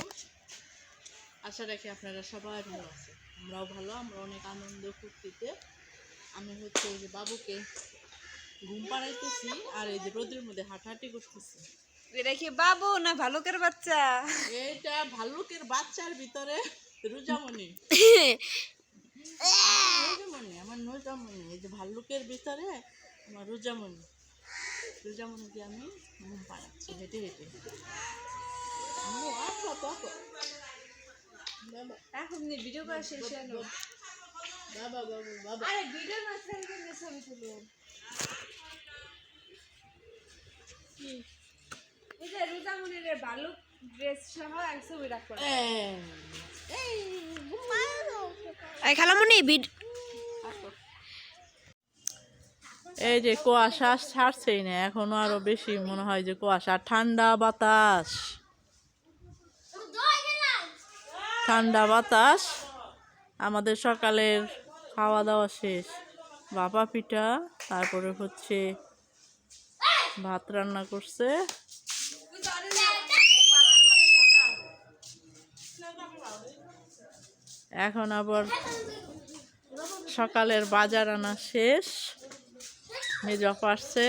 আলাইকুম আশা রাখি আপনারা সবাই ভালো আছে আমরাও ভালো আমরা অনেক আনন্দ ফুর্তিতে। আমি হচ্ছে এই যে বাবুকে ঘুম পাড়াইতেছি আর এই যে রোদের মধ্যে হাঁটাহাঁটি করতেছি। এটা কি বাবু না ভালুকের বাচ্চা? এটা ভাল্লুকের বাচ্চার ভিতরে রুজামণি। রুজামণি আমার নৈজামণি এই যে ভাল্লুকের ভিতরে আমার রুজামণি। রুজামণিকে আমি ঘুম পাড়াচ্ছি হেঁটে হেঁটে। এখন ভিডিও করা শেষ বাবা বাবা বাবা আরে ভিডিও ছবি তুলো? ওই যে রুজামনির ভালুক ড্রেস সহ এক ছবি রাখো এই, এই, এই ভিড এই যে কুয়াশা ছাড়ছেই না এখনও আরও বেশি মনে হয় যে কুয়াশা ঠান্ডা বাতাস ঠান্ডা বাতাস, আমাদের সকালের খাওয়া দাওয়া শেষ। বাবা পিঠা, তারপরে হচ্ছে ভাত রান্না করছে। এখন আবার সকালের বাজার আনা শেষ। মেজপা আসছে।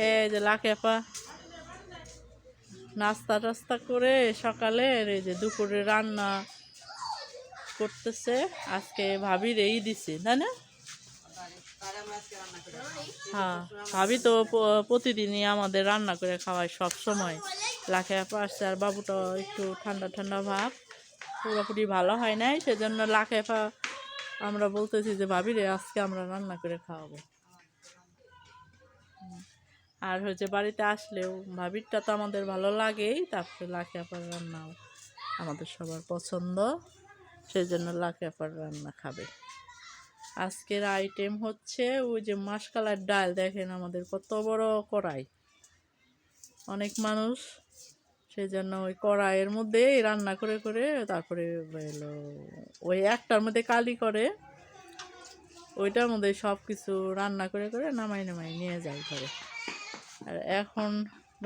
এই যে লাকেপা নাস্তা টাস্তা করে সকালের এই যে দুপুরে রান্না করতেছে। আজকে ভাবির এই দিছে তাই না? হ্যাঁ ভাবি তো প্রতিদিনই আমাদের রান্না করে খাওয়ায় সব সময়। লাখে আসছে আর বাবুটা একটু ঠান্ডা ঠান্ডা ভাব। পুরোপুরি ভালো হয় নাই, সেজন্য লাখে আপা, আমরা বলতেছি যে ভাবি রে আজকে আমরা রান্না করে খাওয়াবো। আর হচ্ছে বাড়িতে আসলেও ভাবিরটা তো আমাদের ভালো লাগেই, তারপরে লাখে আপার রান্নাও আমাদের সবার পছন্দ সেই জন্য লাখে আপার রান্না খাবে। আজকের আইটেম হচ্ছে ওই যে মাসকালার ডাল, দেখেন আমাদের কত বড় কড়াই। অনেক মানুষ সেই জন্য ওই কড়াইয়ের মধ্যে রান্না করে করে তারপরে হলো ওই একটার মধ্যে কালি করে, ওইটার মধ্যে সব কিছু রান্না করে করে নামাই নামাই নিয়ে যায় ঘরে। আর এখন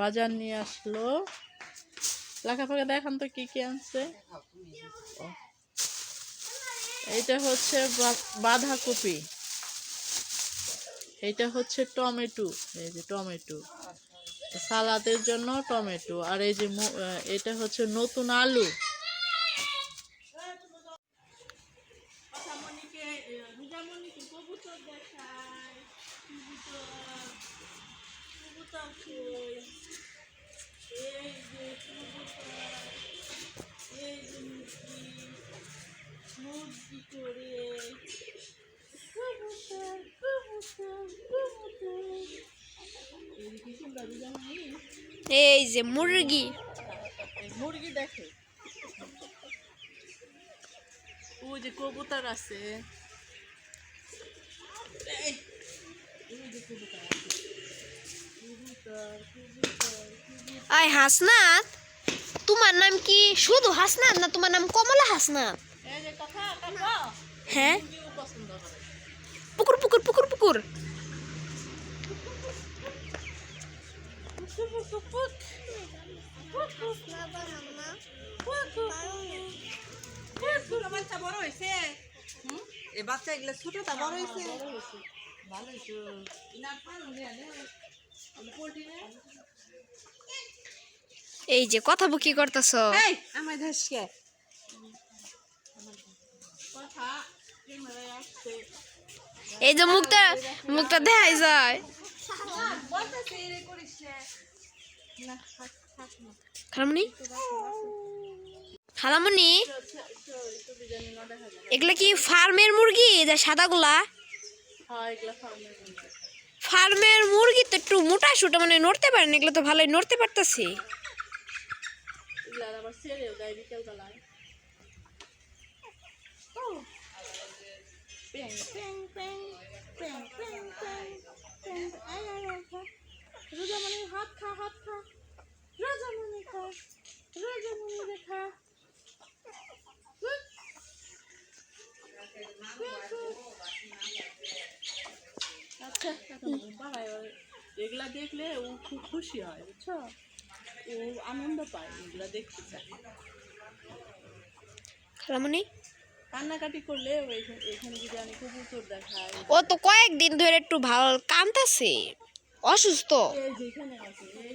বাজার নিয়ে আসলো। লাখা ফাঁকা দেখান তো কি কি আনছে। এইটা হচ্ছে বাঁধাকপি। এইটা হচ্ছে টমেটো। এই যে টমেটো। সালাদের জন্য টমেটো। আর এই যে এটা হচ্ছে নতুন আলু। মুরগি করে কবুতর কবুতর কবুতর এই যে মুরগি। মুরগি দেখে। ওই যে কবুতর আছে। কবুতর। আই হাসনাত। তোমার নাম কি? শুধু হাসনাত না তোমার নাম কমলা কাকা, হ্যাঁ। পুকুর পুকুর পুকুর পুকুর। ছোট বাচ্চা বড় হয়েছে এই বাচ্চা এগুলো ছোটটা বড় হয়েছে ভালো হয়েছে, এই যে কথা বুকি করতেছ। এই আমার ধাসকে যে মুখটা মুখটা দেখাই যায়। খালামুনি? এগুলা কি ফার্মের মুরগি? যে সাদাগুলা? হ্যাঁ এগুলো ফার্মের মধ্যে ফার্মের মুরগি তো একটু মোটা সুটা মানে নড়তে পারে না এগুলো তো ভালোই নড়তে পারতেছে। হাত খা হাত খা। রোজামণি খা রোজামণি এগুলা দেখলে ও খুব খুশি হয় বুঝছ? ও আনন্দ পায় এগুলা দেখতে চায়। খালামণি কান্নাকাটি করলে এখানে যদি আমি কবুতর দেখাই। ও তো কয়েকদিন ধরে একটু ভালো কামতাছে অসুস্থ। এখানে আছে এই